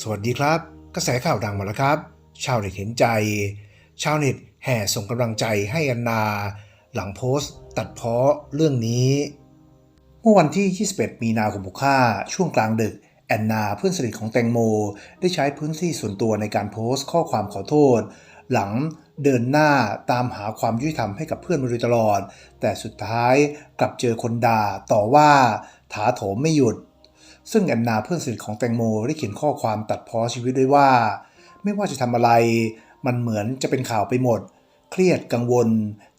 สวัสดีครับ กระแสข่าวดังมาแล้วครับ ชาวเน็ตเห็นใจ ชาวเน็ตแห่ส่งกำลังใจให้แอนนา หลังโพสต์ ตัดเพ้อเรื่องนี้ เมื่อวันที่ 21 มีนาคม65ช่วงกลางดึก แอนนาเพื่อนสนิทของแตงโม ได้ใช้พื้นที่ส่วนตัวในการโพสต์ข้อความขอโทษ หลังเดินหน้าตามหาความยุติธรรมให้กับเพื่อนมาโดยตลอด แต่สุดท้ายกลับเจอคนด่าต่อว่าถาโถมไม่หยุด ซึ่งแอนนาเพื่อนสนิทของแตงโมได้เขียนข้อความตัดพ้อชีวิตด้วยว่า ไม่ว่าจะทำอะไร มันเหมือนจะเป็นข่าวไปหมด เครียดกังวล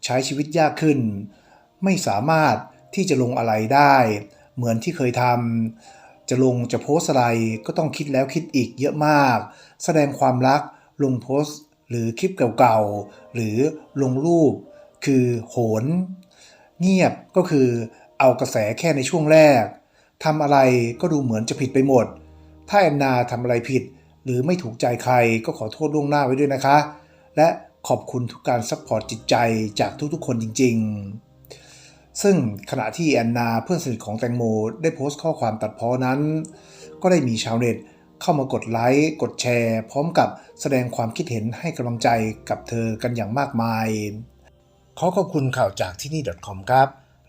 ใช้ชีวิตยากขึ้น ไม่สามารถที่จะลงอะไรได้ เหมือนที่เคยทำจะลงจะโพสอะไรก็ต้องคิดแล้วคิดอีกเยอะมาก แสดงความรักลงโพสหรือคลิปเก่าๆ หรือลงรูป คือโหน เงียบก็คือเอากระแสแค่ในช่วงแรก ทำอะไรก็ดูเหมือนจะผิดไปหมด ถ้าแอนนาทำอะไรผิด หรือไม่ถูกใจใครก็ขอโทษล่วงหน้าไว้ด้วยนะคะ และขอบคุณทุกการซัพพอร์ตจิตใจจากทุกๆคนจริง ๆ ซึ่งขณะที่แอนนาเพื่อนสนิทของแตงโม ได้โพสต์ข้อความตัดพ้อนั้น ก็ได้มีชาวเน็ตเข้ามากดไลค์ กดแชร์ พร้อมกับแสดงความคิดเห็นให้กำลังใจกับเธอกันอย่างมากมาย ขอขอบคุณข่าวจากที่นี่ .com ครับ